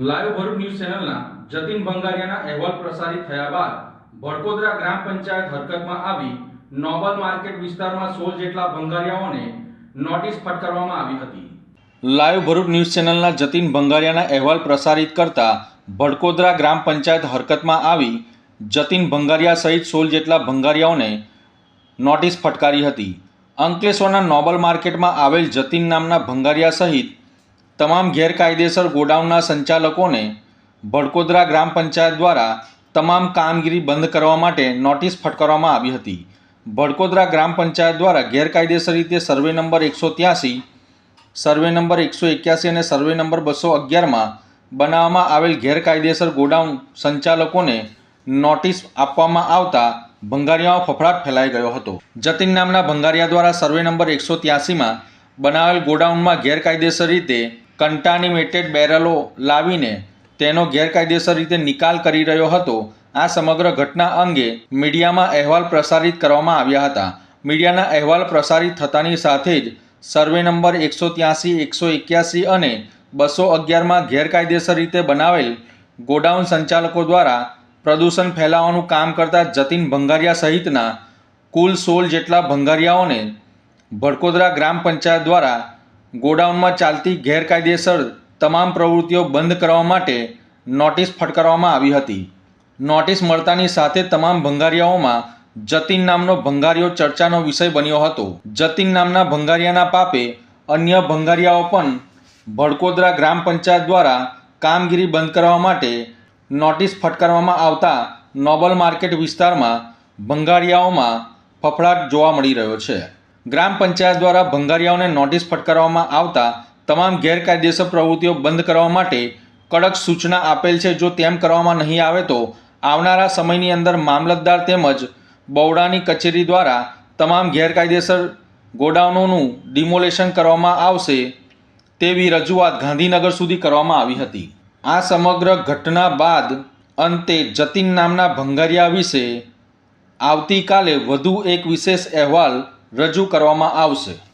Live Bharuch news ચેનલના જતીન બંગારિયાના અહેવાલ પ્રસારિત થયા બાદ ભડકોદરા ગ્રામ પંચાયત હરકતમાં આવી નોબલ માર્કેટ વિસ્તારમાં સોળ જેટલા ભંગારિયાઓને નોટિસ ફટકારવામાં આવી હતી. લાઈવ ભરૂચ ન્યૂઝ ચેનલના જતીન ભંગારિયાના અહેવાલ પ્રસારિત કરતા ભડકોદરા ગ્રામ પંચાયત હરકતમાં આવી જતીન ભંગારિયા સહિત સોળ જેટલા ભંગારિયાઓને નોટિસ ફટકારી હતી. અંકલેશ્વરના નોબલ માર્કેટમાં આવેલ જતીન નામના ભંગારિયા સહિત તમામ ગેરકાયદેસર ગોડાઉનના સંચાલકોને ભડકોદરા ગ્રામ પંચાયત દ્વારા તમામ કામગીરી બંધ કરવા માટે નોટિસ ફટકારવામાં આવી હતી. ભડકોદરા ગ્રામ પંચાયત દ્વારા ગેરકાયદેસર રીતે સર્વે નંબર એકસો ત્યાસી, સર્વે નંબર એકસો એક્યાસી અને સર્વે નંબર બસો અગિયારમાં બનાવવામાં આવેલ ગેરકાયદેસર ગોડાઉન સંચાલકોને નોટિસ આપવામાં આવતા ભંગારિયાઓ ફફડાટ ફેલાઈ ગયો હતો. જતીન નામના ભંગારિયા દ્વારા સર્વે નંબર એકસો ત્યાસીમાં બનાવેલ ગોડાઉનમાં ગેરકાયદેસર રીતે કન્ટાનિમેટેડ બેરલો લાવીને તેનો ગેરકાયદેસર રીતે નિકાલ કરી રહ્યો હતો. આ સમગ્ર ઘટના અંગે મીડિયામાં અહેવાલ પ્રસારિત કરવામાં આવ્યા હતા. મીડિયાના અહેવાલ પ્રસારિત થતાની સાથે જ સર્વે નંબર એકસો ત્યાસી, એકસો એક્યાસી અને બસો અગિયારમાં ગેરકાયદેસર રીતે બનાવેલ ગોડાઉન સંચાલકો દ્વારા પ્રદૂષણ ફેલાવવાનું કામ કરતા જતીન ભંગારિયા સહિતના કુલ સોળ જેટલા ભંગારિયાઓને ભડકોદરા ગ્રામ પંચાયત દ્વારા ગોડાઉનમાં ચાલતી ગેરકાયદેસર તમામ પ્રવૃત્તિઓ બંધ કરવા માટે નોટિસ ફટકારવામાં આવી હતી. નોટિસ મળતાની સાથે તમામ ભંગારિયાઓમાં જતીન નામનો ભંગારિયો ચર્ચાનો વિષય બન્યો હતો. જતીન નામના ભંગારિયાના પાપે અન્ય ભંગારિયાઓ પણ ભડકોદરા ગ્રામ પંચાયત દ્વારા કામગીરી બંધ કરવા માટે નોટિસ ફટકારવામાં આવતા નોબલ માર્કેટ વિસ્તારમાં ભંગારિયાઓમાં ફફડાટ જોવા મળી રહ્યો છે. ગ્રામ પંચાયત દ્વારા ભંગારિયાઓને નોટિસ ફટકારવામાં આવતા તમામ ગેરકાયદેસર પ્રવૃત્તિઓ બંધ કરવા માટે કડક સૂચના આપેલ છે. જો તેમ કરવામાં નહીં આવે તો આવનારા સમયની અંદર મામલતદાર તેમજ બૌડાની કચેરી દ્વારા તમામ ગેરકાયદેસર ગોડાઉનોનું ડિમોલેશન કરવામાં આવશે તેવી રજૂઆત ગાંધીનગર સુધી કરવામાં આવી હતી. આ સમગ્ર ઘટના બાદ અંતે જતીન નામના ભંગારિયા વિશે આવતીકાલે વધુ એક વિશેષ અહેવાલ રજૂ કરવામાં આવશે.